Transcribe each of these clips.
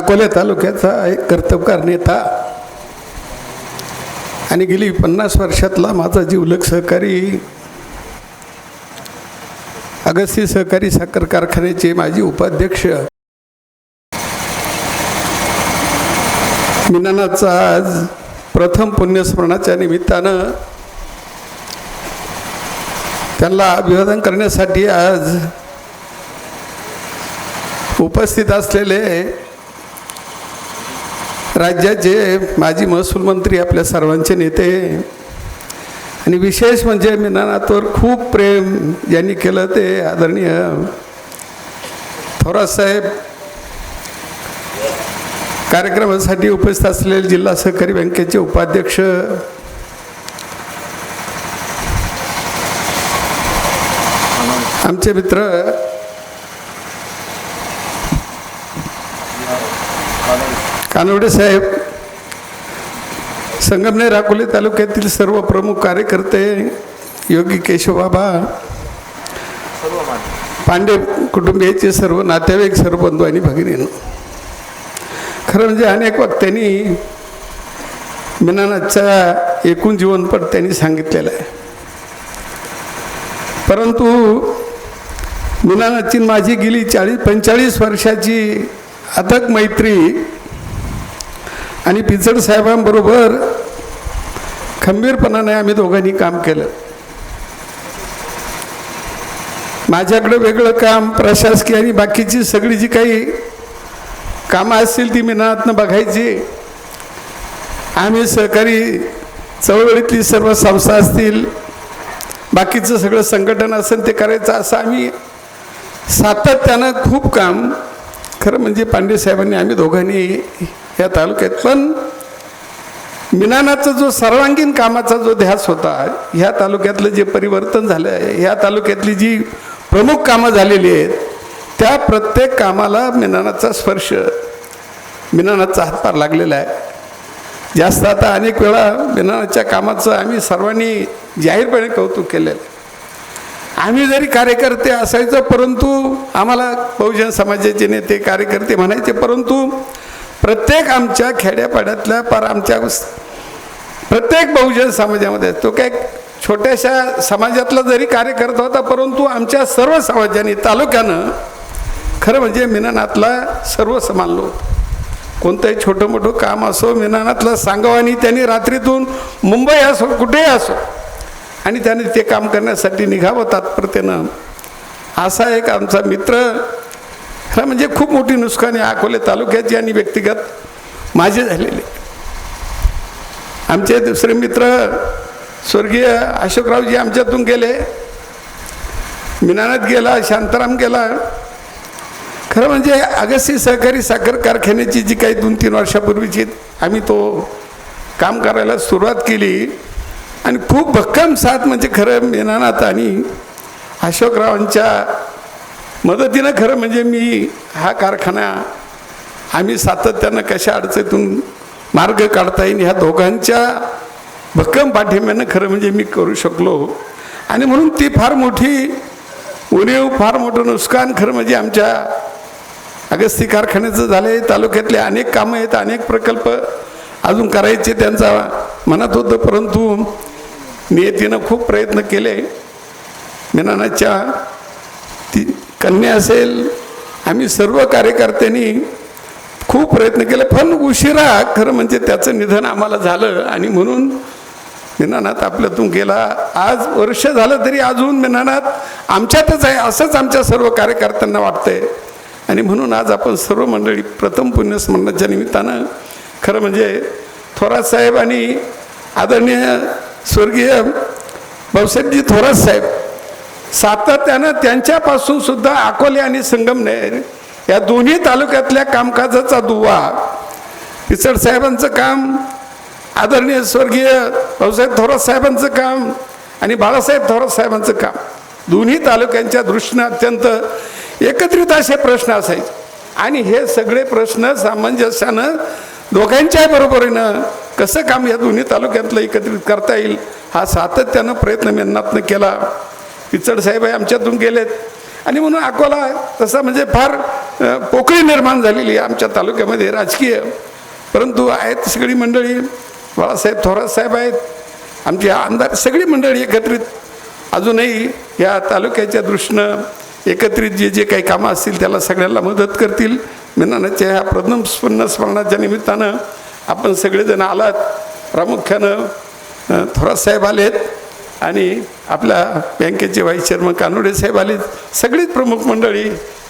अकोले तालुक्याचा एक कर्तव्यकार नेता आणि गेली पन्नास वर्षातला माझा जीवलक सहकारी अगस्ती सहकारी साखर कारखान्याचे माजी उपाध्यक्ष मिनानाचा आज प्रथम पुण्यस्मरणाच्या निमित्तानं त्यांना अभिवादन करण्यासाठी आज उपस्थित असलेले राज्याचे माजी महसूल मंत्री आपल्या सर्वांचे नेते. आणि विशेष म्हणजे मीनानाथवर खूप प्रेम यांनी केलं ते आदरणीय थोरात साहेब. कार्यक्रमासाठी उपस्थित असलेले जिल्हा सहकारी बँकेचे उपाध्यक्ष. आमचे मित्र कानवडे साहेब संगमनेर अकोले तालुक्यातील सर्व प्रमुख कार्यकर्ते योगी केशवबाबा पांडे कुटुंबियाचे सर्व नातेवाईक सर्व बंधू आणि भगिनीनं खरं म्हणजे अनेक वक्त्यांनी मिनानाथच्या एकूण जीवनपट त्यांनी सांगितलेलं आहे. परंतु मीनानाथची माझी गेली चाळीस पंचेचाळीस वर्षाची अथक मैत्री आणि पिचड साहेबांबरोबर खंबीरपणाने आम्ही दोघांनी काम केलं. माझ्याकडे वेगळं काम प्रशासकीय आणि बाकीची सगळी जी काही कामं असतील ती मिनातनं बघायची. आम्ही सहकारी चळवळीतली सर्व संस्था असतील बाकीचं सगळं संघटन असेल ते करायचं असं आम्ही सातत्यानं खूप काम खरं म्हणजे पांडे साहेबांनी आम्ही दोघांनी या तालुक्यात. पण मिनानाचा जो सर्वांगीण कामाचा जो ध्यास होता ह्या तालुक्यातलं जे परिवर्तन झालं आहे ह्या तालुक्यातली जी प्रमुख कामं झालेली आहेत त्या प्रत्येक कामाला मिनानाचा स्पर्श मिनानाचा हातभार लागलेला आहे. जास्त आता अनेक वेळा मिनानाच्या कामाचं आम्ही सर्वांनी जाहीरपणे कौतुक केलेलं आहे. आम्ही जरी कार्यकर्ते असायचो परंतु आम्हाला बहुजन समाजाचे नेते कार्यकर्ते म्हणायचे परंतु प्रत्येक आमच्या खेड्यापाड्यातल्या पर आमच्या प्रत्येक बहुजन समाजामध्ये तो काय छोट्याशा समाजातला जरी कार्य करत होता परंतु आमच्या सर्व समाजाने तालुक्यानं खरं म्हणजे मिनानातला सर्व समानलो कोणतंही छोटं मोठं काम असो मिनानातलं सांगावं आणि त्यांनी रात्रीतून मुंबई असो कुठेही असो आणि त्याने ते काम करण्यासाठी निघावं तात्पर्यतेनं असा एक आमचा मित्र खरं म्हणजे खूप मोठी नुकसानी अकोले तालुक्याची आणि व्यक्तिगत माझे झालेले. आमचे दुसरे मित्र स्वर्गीय अशोकरावजी आमच्यातून गेले. मिनानात गेला शांताराम गेला. खरं म्हणजे अगस्ती सहकारी साखर कारखान्याची जी काही दोन तीन वर्षापूर्वीची आम्ही तो काम करायला सुरुवात केली. आणि खूप भक्कम साथ म्हणजे खरं मेनानाथ आणि अशोकरावांच्या मदतीनं खरं म्हणजे मी हा कारखाना आम्ही सातत्यानं कशा अडचणीतून मार्ग काढता येईल ह्या दोघांच्या भक्कम पाठिंब्यानं खरं म्हणजे मी करू शकलो. आणि म्हणून ती फार मोठी उणीव फार मोठं नुकसान खरं म्हणजे आमच्या अगस्ती कारखान्याचं झालं आहे तालुक्यातले अनेक कामं आहेत अनेक प्रकल्प अजून करायचे त्यांचा मनात होतं परंतु नियतीनं खूप प्रयत्न केले. मेनानाच्या कन्या असेल आम्ही सर्व कार्यकर्त्यांनी खूप प्रयत्न केले पण उशिरा खरं म्हणजे त्याचं निधन आम्हाला झालं आणि म्हणून मेनानाथ आपल्यातून गेला. आज वर्ष झालं तरी अजून मिनानाथ आमच्यातच आहे असंच आमच्या सर्व कार्यकर्त्यांना वाटतंय. आणि म्हणून आज आपण सर्व मंडळी प्रथम पुण्यस्मरणाच्या निमित्तानं खरं म्हणजे थोरात साहेब आणि आदरणीय स्वर्गीय भाऊसाहेबजी थोरात साहेब सातत्यानं त्यांच्यापासून सुद्धा अकोले आणि संगमनेर या दोन्ही तालुक्यातल्या कामकाजाचा दुवा. पिचड साहेबांचं काम आदरणीय स्वर्गीय भाऊसाहेब थोरात साहेबांचं काम आणि बाळासाहेब थोरात साहेबांचं काम. दोन्ही तालुक्यांच्या दृष्टीनं अत्यंत एकत्रित असे प्रश्न असायचे. आणि हे सगळे प्रश्न सामंजस्यानं दोघांच्या बरोबरीनं कसं काम या दोन्ही तालुक्यातलं एकत्रित करता येईल हा सातत्यानं प्रयत्न मेहनतनं केला. पिचड साहेब आहे आमच्यातून गेलेत. आणि म्हणून अकोला तसा म्हणजे फार पोकळी निर्माण झालेली आहे आमच्या तालुक्यामध्ये राजकीय. परंतु आहेत सगळी मंडळी बाळासाहेब थोरात साहेब आहेत. आमचे आमदार सगळी मंडळी एकत्रित. अजूनही या तालुक्याच्या दृष्टीनं एकत्रित जे जे काही कामं असतील त्याला सगळ्यांना मदत करतील. मेनानाच्या ह्या प्रदमस्पन्न स्मरणाच्या निमित्तानं आपण सगळेजण आलात. प्रामुख्यानं थोरात साहेब आलेत. आणि आपल्या बँकेचे व्हाईस चेअरमन कानोडे साहेब आले. सगळीच प्रमुख मंडळी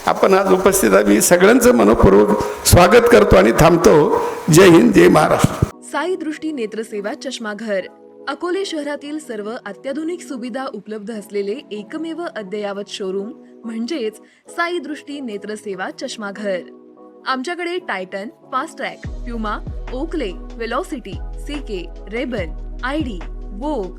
आपण आज उपस्थित आहे मी सगळ्यांचं मनपूर्वक स्वागत करतो आणि थांबतो. जय हिंद जय महाराष्ट्र. साई दृष्टी नेत्रसेवा चष्माघर. अकोले शहरातील सर्व अत्याधुनिक सुविधा उपलब्ध असलेले एकमेव अद्ययावत शोरूम म्हणजेच साई दृष्टी नेत्रसेवा चष्माघर. आमच्याकडे Titan Fastrack Puma Oakley Velocity CK RayBan IDEE Vogue